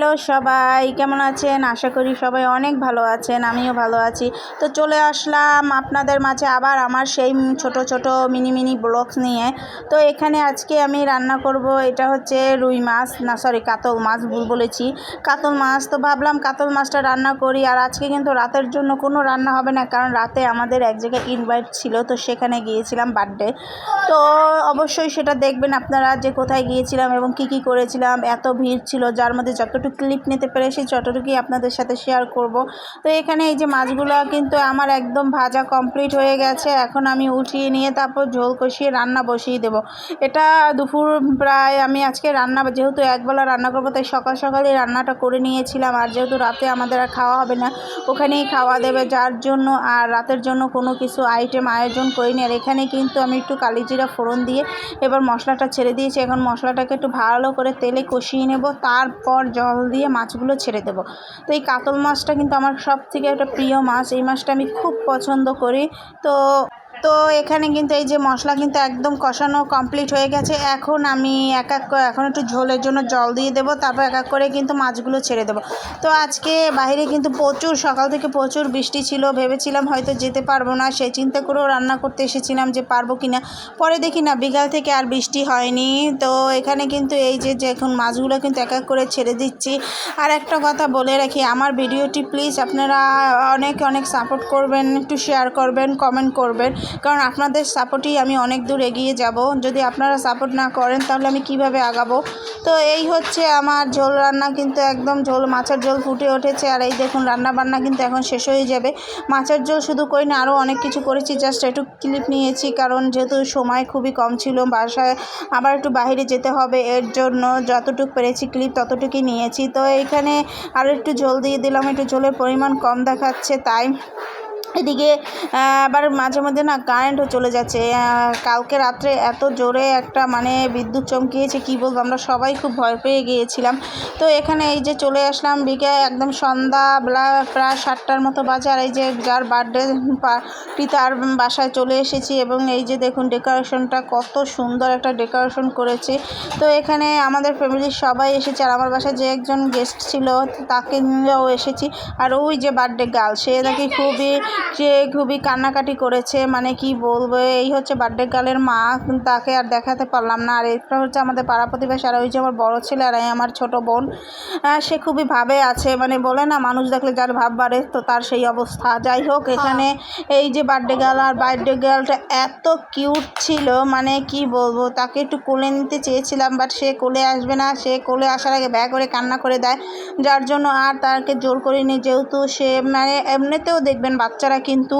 Hello সবাই, কেমন আছেন? আশা করি সবাই অনেক ভালো আছেন, আমিও ভালো আছি। তো চলে আসলাম আপনাদের মাঝে আবার আমার সেই ছোট ছোট মিনি মিনি ব্লগস নিয়ে। তো এখানে আজকে আমি রান্না করব, এটা হচ্ছে রুই মাছ, না সরি কাতল মাছ, ভুল বলেছি। কাতল মাছ, তো ভাবলাম কাতল মাছটা রান্না করি, আর আজকে কিন্তু রাতের জন্য কোনো রান্না হবে না, কারণ রাতে আমাদের এক জায়গায় ইনভাইট ছিল, তো সেখানে গিয়েছিলাম বার্থডে তো অবশ্যই সেটা দেখবেন আপনারা যে কোথায় গিয়েছিলাম এবং কি কি করেছিলাম, এত ভিড় ছিল, যার মধ্যে যতটুকু ক্লিপ নিতে পেরেছি ততটুকুই আপনাদের সাথে শেয়ার করব। তো এখানে এই যে মাছগুলো কিন্তু আমার একদম ভাজা কমপ্লিট হয়ে গেছে। এখন আমি উঠিয়ে নিয়ে তারপর ঝোল কষিয়ে রান্না বসিয়ে দেব। এটা দুপুর প্রায় আমি আজকে রান্না, যেহেতু একবেলা রান্না করব, তাই সকাল সকালেই রান্নাটা করে নিয়েছিলাম। আর যেহেতু রাতে আমাদের আর খাওয়া হবে না, ওখানেই খাওয়া দেবে। যার জন্য আর রাতের জন্য কোনো কিছু আইটেম আয়োজন করিনি। আর এখানে কিন্তু আমি একটু কালিজিরা ফোড়ন দিয়ে এবার মশলাটা ছেড়ে দিয়েছি। এখন মশলাটাকে একটু ভালো করে তেলে কষিয়ে নেব। তারপর জল দিয়ে মাছগুলো ছেড়ে দেবো। তো এই কাতল মাছটা কিন্তু আমার সব থেকে একটা প্রিয় মাছ। এই মাছটা আমি খুব পছন্দ করি। তো তো এখানে কিন্তু এই যে মশলা কিন্তু একদম কষানো কমপ্লিট হয়ে গেছে। এখন আমি এক এক এখন একটু ঝোলের জন্য জল দিয়ে দেবো, তারপর এক এক করে কিন্তু মাছগুলো ছেড়ে দেবো। তো আজকে বাইরে কিন্তু প্রচুর, সকাল থেকে প্রচুর বৃষ্টি ছিল, ভেবেছিলাম হয়তো যেতে পারব না সেই চিন্তা করেও রান্না করতে এসেছিলাম যে পারব কি না পরে দেখি না, বিকাল থেকে আর বৃষ্টি হয়নি। তো এখানে কিন্তু এই যে এখন মাছগুলো কিন্তু এক এক করে ছেড়ে দিচ্ছি। আর একটা কথা বলে রাখি, আমার ভিডিওটি প্লিজ আপনারা অনেক অনেক সাপোর্ট করবেন, একটু শেয়ার করবেন কমেন্ট করবেন। কারণ আপনাদের সাপোর্টেই আমি অনেক দূর এগিয়ে যাব। যদি আপনারা সাপোর্ট না করেন, তাহলে আমি কীভাবে আগাবো? তো এই হচ্ছে আমার ঝোল রান্না, কিন্তু একদম ঝোল, মাছের ঝোল ফুটে উঠেছে। আর এই দেখুন রান্না বান্না কিন্তু এখন শেষ হয়ে যাবে। মাছের ঝোল শুধু করি না আরও অনেক কিছু করেছি। জাস্ট একটু ক্লিপ নিয়েছি, কারণ যেহেতু সময় খুবই কম ছিল, বাসায় আবার একটু বাইরে যেতে হবে, এর জন্য যতটুকু পেরেছি ক্লিপ ততটুকুই নিয়েছি। তো এইখানে আরও একটু ঝোল দিয়ে দিলাম, একটু ঝোলের পরিমাণ কম দেখাচ্ছে, তাই এদিকে আবার মাঝে মধ্যে না কারেন্টও চলে যাচ্ছে। কালকে রাত্রে এত জোরে একটা মানে বিদ্যুৎ চমকিয়েছে, কী বলব? আমরা সবাই খুব ভয় পেয়ে গিয়েছিলাম। তো এখানে এই যে চলে আসলাম বিকে একদম সন্ধ্যাবেলা প্রায় সাতটার মতো বাজে। আর এই যে যার বার্থডে পার্টি তার বাসায় চলে এসেছি এবং এই যে দেখুন ডেকোরেশনটা কত সুন্দর একটা ডেকোরেশন করেছে। তো এখানে আমাদের ফ্যামিলির সবাই এসেছে আর আমার বাসায় যে একজন গেস্ট ছিল, তাকে নিয়েও এসেছি। আর ওই যে বার্থডে গার্ল সে নাকি খুবই সে খুবই কান্নাকাটি করেছে মানে কি বলব এই হচ্ছে বার্থডে গার্লের মা তাকে আর দেখাতে পারলাম না। আর এটা হচ্ছে আমাদের পাড়া প্রতিবেশী আর ওই যে আমার বড়ো ছেলে আর আমার ছোট বোন সে খুবই ভাবে আছে মানে বলে না মানুষ দেখলে যার ভাব বাড়ে তো তার সেই অবস্থা। যাই হোক এখানে এই যে বার্থডে গার্ল আর বার্থডে গার্লটা এত কিউট ছিল মানে কি বলব তাকে একটু কোলে নিতে চেয়েছিলাম বাট সে কোলে আসবে না সে কোলে আসার আগে ব্যয় করে কান্না করে দেয়। যার জন্য আর তাকে জোর করিনি যেহেতু সে মানে এমনিতেও দেখবেন বাচ্চারা কিন্তু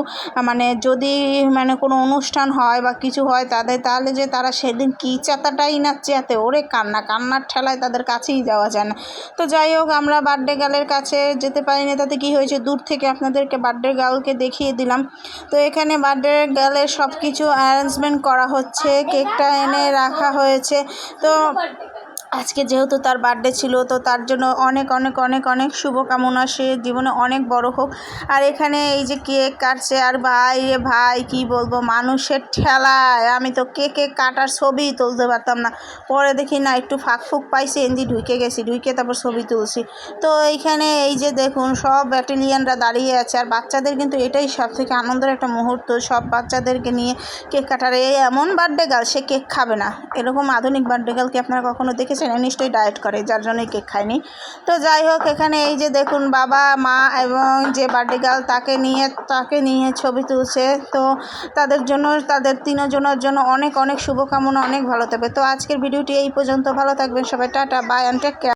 মানে যদি মানে কোনো অনুষ্ঠান হয় বা কিছু হয় তাদের, তাহলে যে তারা সেদিন কী চেতাটাই না চেতে ওরে কান্না, কান্নার ঠেলায় তাদের কাছেই যাওয়া যায় না। তো যাই হোক, আমরা বার্থডে গার্লের কাছে যেতে পারিনি, তাতে কী হয়েছে? দূর থেকে আপনাদেরকে বার্থডে গার্লকে দেখিয়ে দিলাম। তো এখানে বার্থডে গার্লের সব কিছু অ্যারেঞ্জমেন্ট করা হচ্ছে কেকটা এনে রাখা হয়েছে। তো আজকে যেহেতু তার বার্থডে ছিল, তো তার জন্য অনেক অনেক অনেক অনেক শুভকামনা। সে জীবনে অনেক বড় হোক। আর এখানে এই যে কেক কাটছে, আর ভাই রে ভাই, কি বলব? মানুষের ঠেলায়। আমি তো কেকে কাটার ছবি তুলতে পারতাম না। পরে দেখি না, একটু ফাঁক ফুক পাইছি, এন্দি ঢুকে গেছি, ঢুকে তারপর ছবি তুলছি। তো এইখানে এই যে দেখুন, সব ব্যাটালিয়ানরা দাঁড়িয়ে আছে। আর বাচ্চাদের কিন্তু এটাই সব থেকে আনন্দের একটা মুহূর্ত। সব বাচ্চাদেরকে নিয়ে কেক কাটার। এই এমন বার্থডে গার্ল সে কেক খাবে না। এরকম আধুনিক বার্থডে গার্লকে আপনারা কখনো দেখেছেন? দেখেছেন নিশ্চয়ই ডায়েট করে, যার জন্যই কেক খায়নি। তো যাই হোক, এখানে এই যে দেখুন, বাবা, মা এবং যে বার্থডে গার্ল তাকে নিয়ে তাকে নিয়ে ছবি তুলছে। তো তাদের জন্য, তাদের তিনজনের জন্য অনেক অনেক শুভকামনা, অনেক ভালো থাকবে। তো আজকের ভিডিওটি এই পর্যন্ত। ভালো থাকবেন সবাই। Tata bye and take care